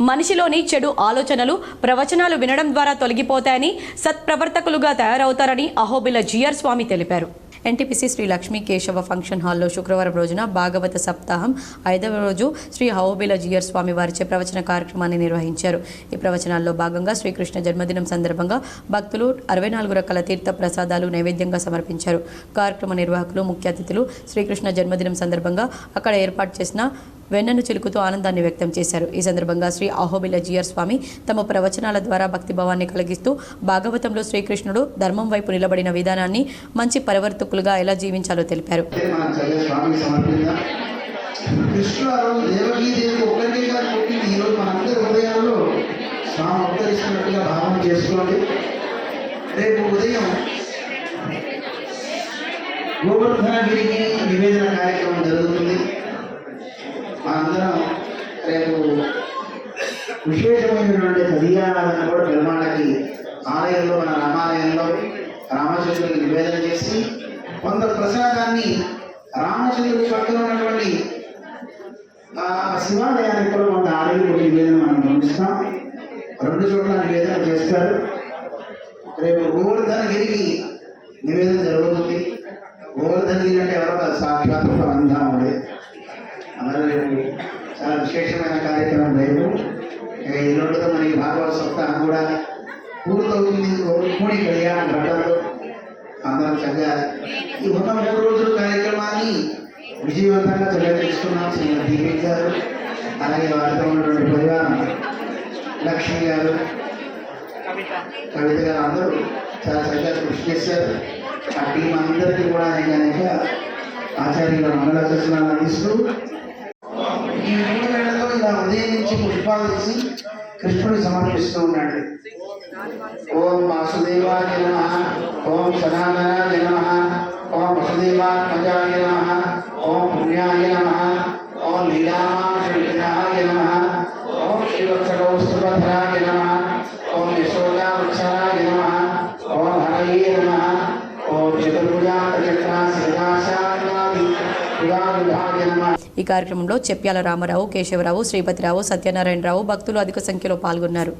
మనిషిలోని చెడు ఆలోచనలు ప్రవచనాలు వినడం ద్వారా తొలగిపోతాయని సత్ప్రవర్తకులుగా తయారవుతారని అహోబిల జిఆర్ స్వామి తెలిపారు. ఎన్టీపీసీ శ్రీ లక్ష్మీ కేశవ ఫంక్షన్ హాల్లో శుక్రవారం రోజున భాగవత సప్తాహం ఐదవ రోజు శ్రీ హౌబిల జియర్ స్వామి వారిచే ప్రవచన కార్యక్రమాన్ని నిర్వహించారు. ఈ ప్రవచనాల్లో భాగంగా శ్రీకృష్ణ జన్మదినం సందర్భంగా భక్తులు అరవై నాలుగు రకాల తీర్థ ప్రసాదాలు నైవేద్యంగా సమర్పించారు. కార్యక్రమ నిర్వాహకులు ముఖ్య అతిథులు శ్రీకృష్ణ జన్మదినం సందర్భంగా అక్కడ ఏర్పాటు చేసిన వెన్నను చిలుకుతూ ఆనందాన్ని వ్యక్తం చేశారు. ఈ సందర్భంగా శ్రీ అహోబిల జియర్ స్వామి తమ ప్రవచనాల ద్వారా భక్తిభావాన్ని కలిగిస్తూ భాగవతంలో శ్రీకృష్ణుడు ధర్మం వైపు నిలబడిన విధానాన్ని మంచి పరివర్తకులుగా ఎలా జీవించాలో తెలిపారు. కృష్ణుడు ఆ రోజు దేవకీ దేవి ఒక్కరికే కాదు పుట్టింది. ఈరోజు మనందరి హృదయాల్లో స్వామి అవతరిస్తున్నట్టుగా భావన చేసుకోండి. రేపు ఉదయం గోవర్ధనగిరికి నివేదన కార్యక్రమం జరుగుతుంది. మనందరం రేపు విశేషమైనటువంటి కళ్యాణాలను కూడా పెరుమాళకి ఆలయంలో మన రామాలయంలో రామచంద్రుడికి నివేదన చేసి కొంత ప్రసాదాన్ని రామచంద్రుడి పక్కన ఉన్నటువంటి ఆ శివాలయానికి కూడా కొంత ఆలయంలో నివేదన మనం పంపిస్తాం రెండు చోట్ల నివేదన చేస్తారు. రేపు గోవర్ధనగిరికి నివేదన విశేషమైన కార్యక్రమం రేపు ఇక ఈ రోజుతో మనకి భాగవత సప్తాహం కూడా పూర్తవుతుంది. కూడి కళ్యాణం ఘట్టంలో అందరం చక్కగా ఈ ఉన్న మూడు రోజుల కార్యక్రమాన్ని విజయవంతంగా తెలియజేసుకున్నాం శ్రీమతి దీపిక్ గారు అలాగే వారితో ఉన్నటువంటి పరివారం లక్ష్మి గారు కవిత గారు అందరూ చాలా చక్కగా కృషి చేశారు. ఆ టీం అందరికీ కూడా అనేక అనేక ఆచార్యుల మంగళాశాసనాలు అందిస్తూ ఈ మూడు వేళల్లో నుంచి పుష్పాలు తీసి కృష్ణుడికి సమర్పిస్తూ ఉన్నాడు ఓం వాసుదేవాయ నమ ఓం సనాతనాయ నమ ఓం వసుదేవాత్మజాయ నమ ఓం పుణ్యాయ నమ ఓం లీలామాయ ఈ కార్యక్రమంలో చెప్యాల రామారావు కేశవరావు శ్రీపతిరావు సత్యనారాయణరావు భక్తులు అధిక సంఖ్యలో పాల్గొన్నారు.